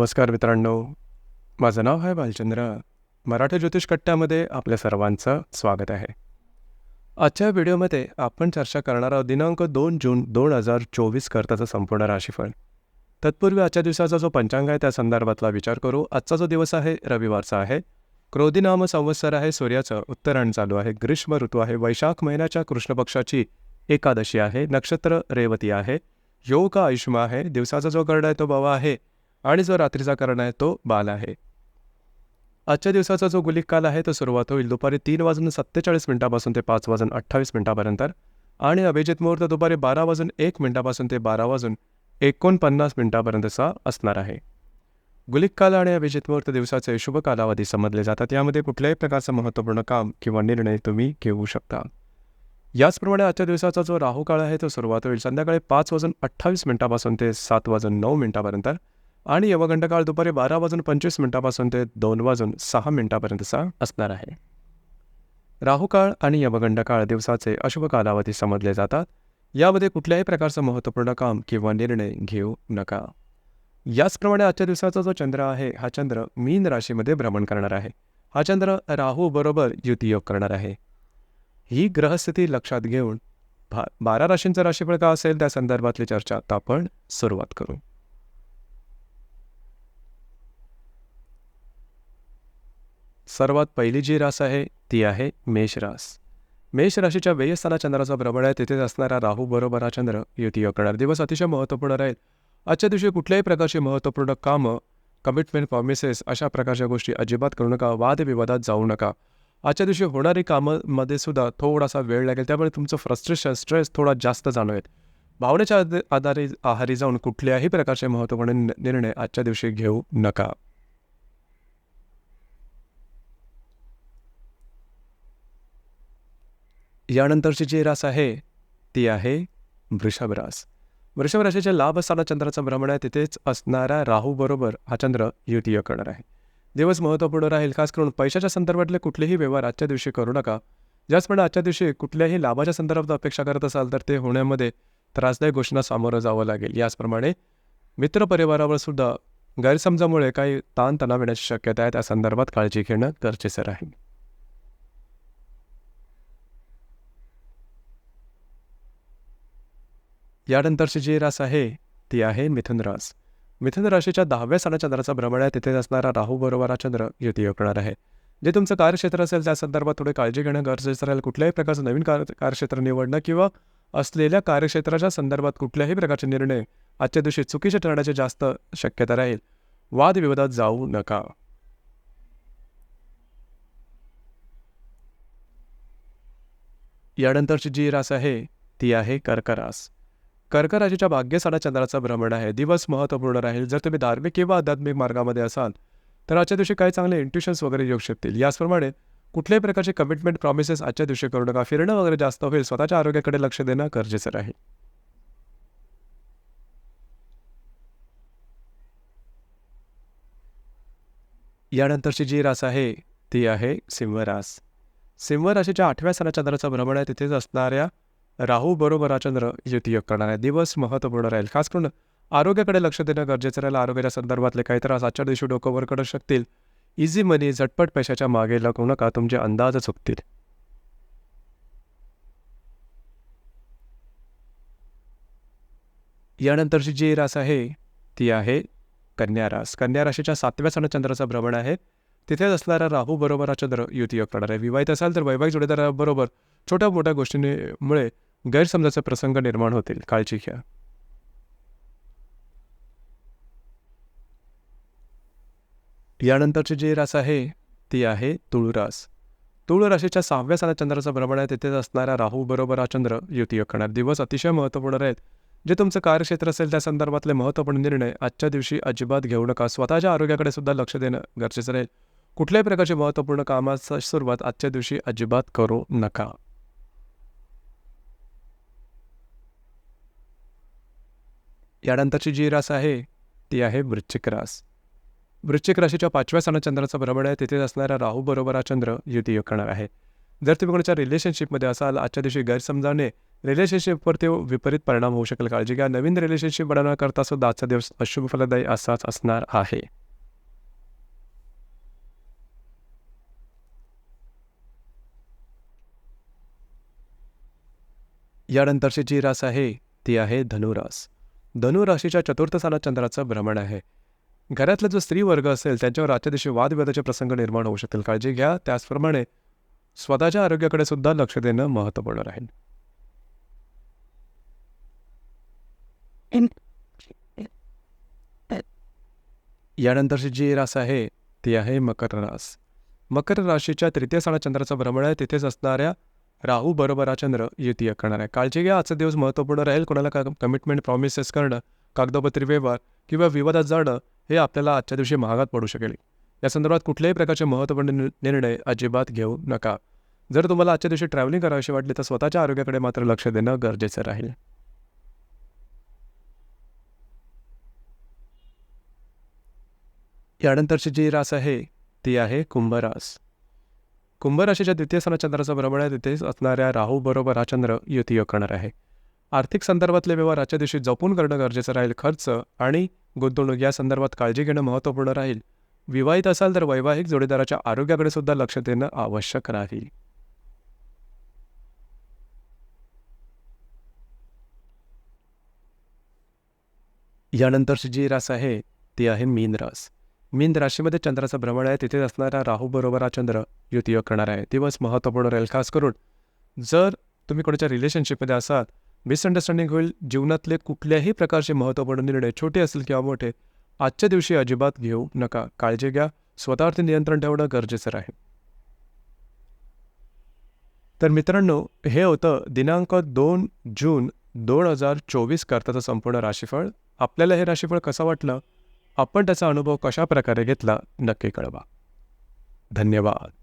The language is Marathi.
नमस्कार मित्रांनो. माझं नाव आहे भालचंद्र मराठी ज्योतिष कट्ट्यामध्ये आपल्या सर्वांचं स्वागत आहे. आजच्या व्हिडिओमध्ये आपण चर्चा करणार आहोत दिनांक दोन जून दोन हजार चोवीस करताचं संपूर्ण राशीफळ. तत्पूर्वी आजच्या दिवसाचा जो पंचांग आहे त्या संदर्भातला विचार करू. आजचा जो दिवस आहे रविवारचा आहे. क्रोधीनाम संवत्सर आहे सूर्याचं उत्तरायण चालू आहे ग्रीष्म ऋतू आहे वैशाख महिन्याच्या कृष्णपक्षाची एकादशी आहे नक्षत्र रेवती आहे योग आयुष्मा आहे दिवसाचा जो कर्ण आहे तो बावा आहे आणि जो रात्रीचा कर्ण आहे तो बाल आहे. आजच्या दिवसाचा जो गुलिक काल आहे तो सुरुवात होईल दुपारी तीन वाजून सत्तेचाळीस मिनिटापासून ते पाच वाजून अठ्ठावीस मिनिटापर्यंत आणि अभिजित मुहूर्त दुपारी बारा वाजून एक मिनिटापासून ते बारा वाजून एकोणपन्नास मिनिटापर्यंतचा असणार आहे. गुलिक काल आणि अभिजित मुहूर्त दिवसाचे शुभ कालावधी समजले जातात. यामध्ये कुठल्याही प्रकारचं महत्त्वपूर्ण काम किंवा निर्णय तुम्ही घेऊ शकता. याचप्रमाणे आजच्या दिवसाचा जो राहू काळ आहे तो सुरुवात होईल. संध्याकाळी पाच वाजून अठ्ठावीस मिनिटापासून ते सात वाजून नऊ मिनिटापर्यंत आणि यमगंड काळ दुपारी बारा वाजून पंचवीस मिनिटापासून ते दोन वाजून सहा मिनिटापर्यंतचा असणार आहे. राहुकाळ आणि यमगंड काळ दिवसाचे अशुभ कालावधी समजले जातात. यामध्ये कुठल्याही प्रकारचं महत्त्वपूर्ण काम किंवा निर्णय घेऊ नका. याचप्रमाणे आजच्या दिवसाचा जो चंद्र आहे हा चंद्र मीन राशीमध्ये भ्रमण करणार आहे. हा चंद्र राहू बरोबर युतियोग करणार आहे. ही ग्रहस्थिती लक्षात घेऊन भा बारा राशींचं राशीफळ का असेल? त्या संदर्भातली चर्चा आता आपण सुरुवात करू. सर्वात पहिली जी रास आहे ती आहे मेष रास. मेष राशीच्या व्ययस्थाना चंद्राचा भ्रमण आहे तेथेच असणारा राहू बरोबर हा चंद्र युती करणार दिवस अतिशय महत्त्वपूर्ण राहील. आजच्या दिवशी कुठल्याही प्रकारची महत्त्वपूर्ण कामं कमिटमेंट प्रॉमिसेस अशा प्रकारच्या गोष्टी अजिबात करू नका वादविवादात जाऊ नका. आजच्या दिवशी होणारी कामामध्ये सुद्धा थोडासा वेळ लागेल त्यामुळे तुमचं फ्रस्ट्रेशन स्ट्रेस थोडा जास्त जाणवेल. भावनेच्या आधारे आहारी जाऊन कुठल्याही प्रकारचे महत्त्वपूर्ण निर्णय आजच्या दिवशी घेऊ नका. यानंतरची जी रास आहे ती आहे वृषभ रास. वृषभ राशीच्या लाभ असताना चंद्राचं भ्रमण आहे तिथेच असणारा राहूबरोबर हा चंद्र युतीय करणार आहे. दिवस महत्त्वपूर्ण राहील खास करून पैशाच्या संदर्भातले कुठलेही व्यवहार आजच्या दिवशी करू नका. ज्याचप्रमाणे आजच्या दिवशी कुठल्याही लाभाच्या संदर्भात अपेक्षा करत असाल तर ते होण्यामध्ये त्रासदायक गोष्टींना सामोरं जावं लागेल. याचप्रमाणे मित्रपरिवारावर सुद्धा गैरसमजामुळे काही ताणतणाव येण्याची शक्यता आहे त्या संदर्भात काळजी घेणं गरजेचं राहील. यानंतरची जी रास आहे ती आहे मिथुन रास. मिथुन राशीच्या दहाव्या स्थाना चंद्राचा भ्रमण आहे तिथे असणारा राहू बरोबर चंद्र युती करणार आहे. जे तुमचं कार्यक्षेत्र असेल त्या संदर्भात थोडी काळजी घेणं गरजेचं राहील. कुठल्याही प्रकारचं नवीन कार कार्यक्षेत्र निवडणं किंवा असलेल्या कार्यक्षेत्राच्या संदर्भात कुठल्याही प्रकारचे निर्णय आजच्या दिवशी चुकीचे ठरण्याची जास्त शक्यता राहील. वादविवादात जाऊ नका. यानंतरची जी रास आहे ती आहे कर्करास. कर्कराशीच्या भाग्यसाडा चंद्राचा भ्रमण आहे. दिवस महत्त्वपूर्ण राहील. जर तुम्ही धार्मिक किंवा आध्यात्मिक मार्गामध्ये असाल तर आजच्या दिवशी काही चांगले इंट्युशन्स वगैरे येऊ शकतील. याचप्रमाणे कुठल्याही प्रकारचे कमिटमेंट प्रॉमिसेस आजच्या दिवशी करू नका. फिरणं वगैरे जास्त होईल. स्वतःच्या आरोग्याकडे लक्ष देणं गरजेचं राहील. यानंतरची जी रास आहे ती आहे सिंहरास. सिंह राशीच्या आठव्या सणाचंद्राचं भ्रमण आहे. तिथेच असणाऱ्या राहू बरोबर चंद्र युतियोग करणार दिवस महत्त्वपूर्ण राहील. खास करून आरोग्याकडे लक्ष देणं गरजेचं राहील. आरोग्याच्या संदर्भातले काही त्रास आजच्या दिवशी डोकं वर करू शकतील. इझी मनी झटपट पैशाच्या मागे लागू नका. तुमचे अंदाज चुकतील. यानंतरची जी रास आहे ती आहे कन्या रास. कन्या राशीच्या सातव्या सण चंद्राचं भ्रमण आहे. तिथेच असणारा राहू बरोबर हा चंद्र युतियोग करणार. आहे विवाहित असाल तर वैवाहिक जोडीदाराबरोबर छोट्या मोठ्या गोष्टींमुळे गैरसमजाचे प्रसंग निर्माण होतील काळजी घ्या. यानंतरची जी रास आहे ती आहे तुळरास. तुळ राशीच्या सहाव्या साला चंद्राचं भ्रमण आहे तिथेच असणारा राहू बरोबर हा चंद्र युतियोग करणार दिवस अतिशय महत्त्वपूर्ण आहेत. जे तुमचं कार्यक्षेत्र असेल त्या संदर्भातले महत्त्वपूर्ण निर्णय आजच्या दिवशी अजिबात घेऊ नका. स्वतःच्या आरोग्याकडे सुद्धा लक्ष देणं गरजेचं राहील. कुठल्याही प्रकारचे महत्त्वपूर्ण कामाचा सुरुवात आजच्या दिवशी अजिबात करू नका. यानंतरची जी रास आहे ती आहे वृश्चिक रास. वृश्चिक राशीच्या पाचव्या स्थानात चंद्राचं भ्रमण आहे तिथे असणारा राहू बरोबर हा चंद्र युतियोग करणार आहे. जर तुम्ही कोणाच्या रिलेशनशिपमध्ये असाल आजच्या दिवशी गैरसमजाने रिलेशनशिपवरती विपरीत परिणाम होऊ शकेल. काळजी घ्या. नवीन रिलेशनशिप बनवण्याकरता सुद्धा आजचा दिवस अशुभ फलदायी असाच असणार आहे. यानंतरची जी रास आहे ती आहे धनुरास. धनुराशीच्या चतुर्थ स्थानात चंद्राचं भ्रमण आहे. घरातला जो स्त्री वर्ग असेल त्यांच्यावर आजच्या दिवशी वादविवादाचे प्रसंग निर्माण होऊ शकतील. काळजी घ्या. त्याचप्रमाणे स्वतःच्या आरोग्याकडे सुद्धा लक्ष देणं महत्त्वपूर्ण राहील. यानंतरची जी रास आहे ती आहे मकर रास. मकर राशीच्या तृतीय स्थानात चंद्राचं भ्रमण आहे. तिथेच असणाऱ्या राहू बरोबर चंद्र युतीय करणार. आहे काळजी घ्या आजचा दिवस महत्त्वपूर्ण राहील. कोणाला का कमिटमेंट प्रॉमिसेस करणं कागदोपत्री व्यवहार किंवा विवादात जाणं हे आपल्याला आजच्या दिवशी महागात पडू शकेल. या संदर्भात कुठल्याही प्रकारचे महत्त्वपूर्ण निर्णय अजिबात घेऊ नका. जर तुम्हाला आजच्या दिवशी ट्रॅव्हलिंग करावीशी वाटली तर स्वतःच्या आरोग्याकडे मात्र लक्ष देणं गरजेचं राहील. यानंतरची जी रास आहे ती आहे कुंभरास. कुंभराशीच्या द्वितीय स्थानात चंद्राचा भ्रमण आहे. तिथेच असणाऱ्या राहू बरोबर हा चंद्र युतीयोग करणार आहे. आर्थिक संदर्भातले व्यवहार आजच्या दिवशी जपून करणं गरजेचं राहील खर्च आणि गुंतवणूक या संदर्भात काळजी घेणं महत्त्वपूर्ण राहील. विवाहित असाल तर वैवाहिक जोडीदाराच्या आरोग्याकडे सुद्धा लक्ष देणं आवश्यक राहील. यानंतरची जी रास आहे ती आहे मीन रास. मीन राशीमध्ये चंद्राचं भ्रमण आहे. तिथे असणारा राहू बरोबर हा चंद्र युतीयोग करणार आहे. दिवस महत्त्वपूर्ण राहील खास करून जर तुम्ही कोणाच्या रिलेशनशिपमध्ये असाल मिसअंडरस्टँडिंग होईल. जीवनातले कुठल्याही प्रकारचे महत्त्वपूर्ण निर्णय छोटे असतील किंवा मोठे आजच्या दिवशी अजिबात घेऊ नका. काळजी घ्या. स्वतःवरती नियंत्रण ठेवणं गरजेचं आहे तर मित्रांनो हे होतं दिनांक दोन जून दोन हजार चोवीस करताचं संपूर्ण राशीफळ. आपल्याला हे राशीफळ कसं वाटलं? आपण त्याचा अनुभव कशा प्रकारे घेतला नक्की कळवा. धन्यवाद.